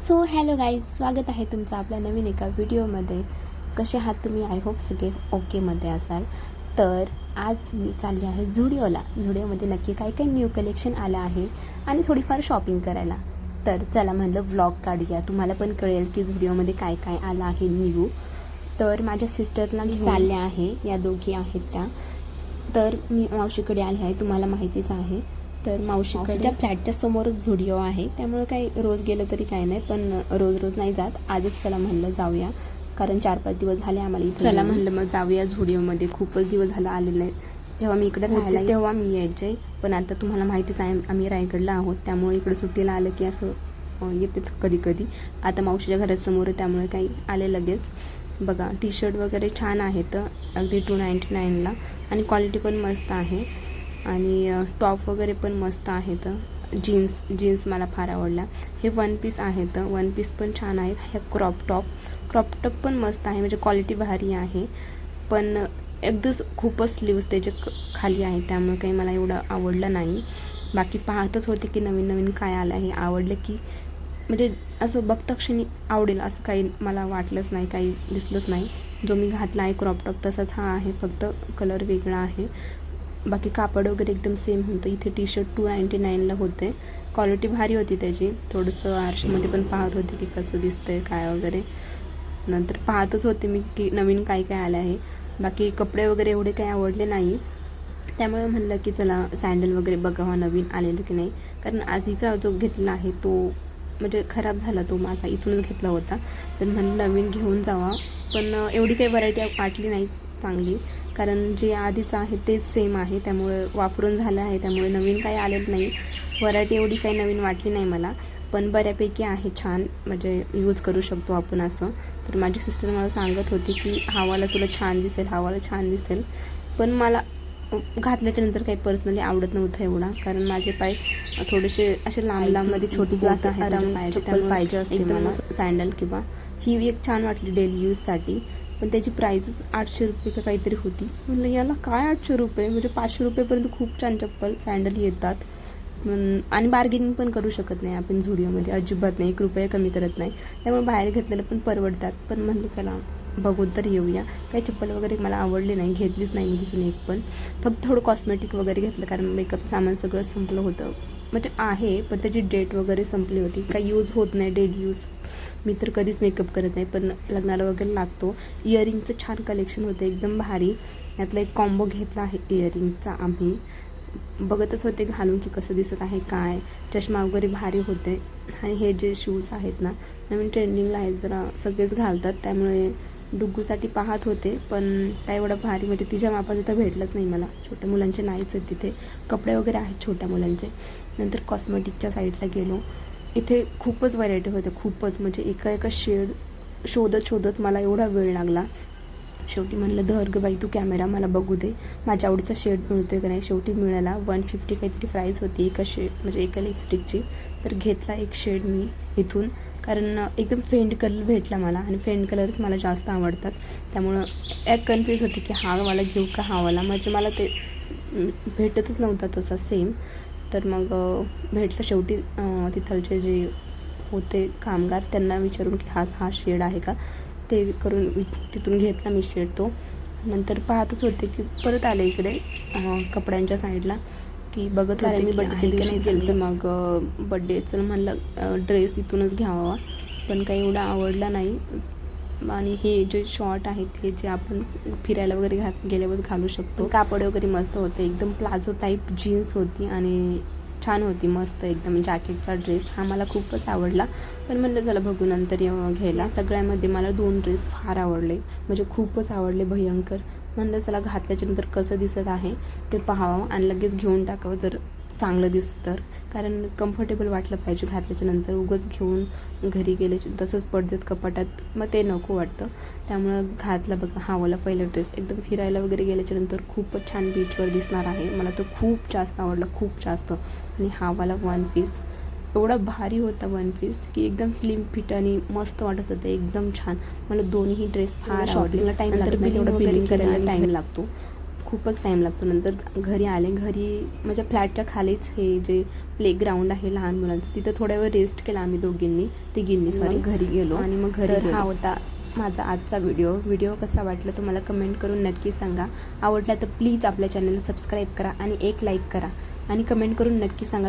So hello guys स्वागत आहे तुमचं आपल्या नवीन एका व्हिडिओमध्ये. कसे आहात तुम्ही? आय होप सगळे ओकेमध्ये असाल. तर आज मी चालली आहे झुडिओला. झुडिओमध्ये नक्की काय काय न्यू कलेक्शन आलं आहे आणि थोडीफार शॉपिंग करायला. तर चला म्हणलं व्लॉग काढूया. तुम्हाला पण कळेल की झुडिओमध्ये काय काय आलं आहे न्यू तर माझ्या सिस्टरला घेऊन चालल्या आहे. या दोघी आहेत त्या. तर मी मावशीकडे आली आहे. तुम्हाला माहितीच आहे. तर मावशीकडच्या फ्लॅटच्या समोरच झुडिओ आहे. त्यामुळे काही रोज गेलं तरी काही नाही पण रोज रोज नाही जात. आजच चला म्हणलं जाऊया. कारण चार पाच दिवस झाले आम्हाला इथे चला म्हणलं मग जाऊया झुडिओमध्ये. खूपच दिवस झालं आलेलं नाही जेव्हा मी इकडे राहायला तेव्हा मी यायचे पण आता तुम्हाला माहितीच आहे आम्ही रायगडला आहोत. त्यामुळे इकडे सुट्टीला आलं की असं अं, येते कधी कधी आता मावशीच्या घरासमोर आहे त्यामुळे काही आले लगेच. बघा टी शर्ट वगैरे छान आहेत अगदी टू नाईंटी नाईनला आणि क्वालिटी पण मस्त आहे. आणि टॉप वगैरे पण मस्त आहेत. जीन्स जीन्स मला फार आवडला. हे वन पीस आहेत. वन पीस पण छान आहेत. हे क्रॉप टॉप. क्रॉप टॉप पण मस्त आहे. म्हणजे क्वालिटी भारी आहे. पण अगदीच खूपच स्लीव्स त्याचे क- खाली आहे त्यामुळे काही मला एवढं आवडलं नाही. बाकी पाहतच होते की नवीन नवीन काय आलं आहे. आवडलं की म्हणजे असं बघता क्षणी आवडेल असं काही मला वाटलंच नाही काही दिसलंच नाही. जो मी घातला आहे क्रॉप टॉप तसाच हा आहे. फक्त कलर वेगळा आहे. बाकी कापड वगैरे एकदम सेम होतं. इथे टी शर्ट टू नाईंटी नाईनला होते. क्वालिटी भारी होती त्याची. थोडंसं आरशामध्ये पण पाहत होते की कसं दिसतंय काय वगैरे. नंतर पाहतच होते मी की नवीन काय काय आलं आहे. बाकी कपडे वगैरे एवढे काही आवडले नाही. त्यामुळे म्हणलं की चला सँडल वगैरे बघावा नवीन आलेलं की नाही. कारण आधीचा जो घेतला आहे तो म्हणजे खराब झाला तो माझा इथूनच घेतला होता. तर म्हणलं नवीन घेऊन जावा. पण एवढी काही व्हरायटी वाटली नाही चांगली. कारण जे आधीचं आहे तेच सेम आहे. त्यामुळे वापरून झालं आहे. त्यामुळे नवीन काही आलेलं नाही. व्हरायटी एवढी काही नवीन वाटली नाही मला. पण बऱ्यापैकी आहे छान. म्हणजे यूज करू शकतो आपण असं. तर माझी सिस्टर मला सांगत होती की हावाला तुला छान दिसेल. हावाला छान दिसेल. पण मला घातल्याच्या नंतर काही पर्सनली आवडत नव्हतं एवढा. कारण माझे पाय थोडेसे असे लांब लांबमध्ये छोटी आहे आराम पाहिजे त्यामुळे पाहिजे असते मला. सँडल किंवा ही एक छान वाटली डेली यूजसाठी पण त्याची प्राईजच आठशे रुपये का काहीतरी होती. म्हणलं याला काय आठशे रुपये? म्हणजे पाचशे रुपयेपर्यंत खूप छान चप्पल सँडल येतात. पण आणि बार्गेनिंग पण करू शकत नाही आपण झुडिओमध्ये. अजिबात नाही. एक रुपया कमी करत नाही. त्यामुळे बाहेर घेतलेलं पण परवडतात. पण म्हणलं चला बघून तर येऊया. काही चप्पल वगैरे मला आवडली नाही. घेतलीच नाही मी तिथून एक पण. फक्त थोडं कॉस्मेटिक वगैरे घेतलं कारण मेकअप सामान सगळं संपलं होतं. म्हणजे आहे पण त्याची डेट वगैरे संपली होती. काही यूज होत नाही डेली यूज मी तर कधीच मेकअप करत नाही पण लग्नाला वगैरे लागतो. इयरिंगचं छान कलेक्शन होतं एकदम भारी. यातला एक कॉम्बो घेतला आहे इयरिंगचा आम्ही. बघतच होते घालून की कसं दिसत आहे काय. चष्मा वगैरे भारी होते. आणि हे जे शूज आहेत ना नवीन ट्रेंडिंगला आहेत जरा सगळेच घालतात. त्यामुळे डुग्गूसाठी पाहत होते पण काय एवढं भारी म्हणजे तिच्या मापाचं तर भेटलंच नाही मला. छोट्या मुलांचे नाहीच आहेत तिथे. कपडे वगैरे आहेत छोट्या मुलांचे. नंतर कॉस्मेटिकच्या साईडला गेलो. इथे खूपच व्हरायटी होते खूपच. म्हणजे एका एका शेड शोधत शोधत मला एवढा वेळ लागला. शेवटी म्हणलं धर ग बाई तू कॅमेरा मला बघू दे. माझ्या आवडीचा शेड मिळतोय का नाही? शेवटी मिळाला वन फिफ्टी काहीतरी प्राईस होती एका शेड म्हणजे एका लिपस्टिकची तर घेतला एक शेड मी इथून. कारण एकदम फेंट कलर भेटला मला आणि फेंट कलरच मला जास्त आवडतात. त्यामुळं एक कन्फ्यूज होते की हा मला घेऊ का हा वाला. म्हणजे मला ते भेटतच नव्हता तसा सेम तर मग भेटलं शेवटी तिथलचे जे होते कामगार त्यांना विचारून की हा हा शेड आहे का? ते करून तिथून घेतला मी शेड तो. नंतर पाहतच होते की परत आले इकडे कपड्यांच्या साईडला की बघत होते मी बड्डेच्या दिवशी गेलं तर मग बड्डेचं म्हणलं ड्रेस इथूनच घ्यावा. पण काही एवढा आवडला नाही. आणि हे जे शॉर्ट आहेत हे जे आपण फिरायला वगैरे घात गेल्यावर घालू शकतो. कापड वगैरे मस्त होते. एकदम प्लाझो टाईप जीन्स होती आणि छान होती मस्त एकदम. जॅकेटचा ड्रेस हा मला खूपच आवडला. पण म्हणलं चला बघू नंतर घ्यायला. सगळ्यामध्ये मला दोन ड्रेस फार आवडले. म्हणजे खूपच आवडले भयंकर. म्हणलं चला घातल्याच्यानंतर कसं दिसत आहे ते पाहावं आणि लगेच घेऊन टाकावं. जर चांगलं दिसतं तर. कारण कम्फर्टेबल वाटलं पाहिजे घातल्याच्यानंतर उगंच घेऊन घरी गेले तसंच पडदेत कपाटात. मग ते नको वाटतं. त्यामुळं घातला बघा हा वाला पहिला ड्रेस एकदम फिरायला वगैरे गेल्याच्यानंतर खूपच छान बीचवर दिसणार आहे. मला तो खूप जास्त आवडला खूप जास्त. आणि हा वाला वन पीस एवढा भारी होता वन पीस की एकदम स्लिम फिट आणि मस्त वाटत होतं. एकदम छान. मला दोन्ही ड्रेस फार shopping ला time नंतर लागत बिलिंग करायला टाईम लागतो. खूपच टाईम लागतो. नंतर घरी आले घरी माझ्या फ्लॅटच्या खालीच हे जे प्ले ग्राउंड आहे लहान मुलांचं तिथं थोड्या वेळ रेस्ट केला आम्ही दोघींनी तिघींनी सॉरी घरी गेलो. आणि मग घरी हा होता माझा आजचा व्हिडिओ व्हिडिओ कसा वाटला तुम्हाला कमेंट करून नक्की सांगा. आवडला तर प्लीज आपल्या चॅनलला सबस्क्राईब करा आणि एक लाईक करा. आणि कमेंट करून नक्की सांगा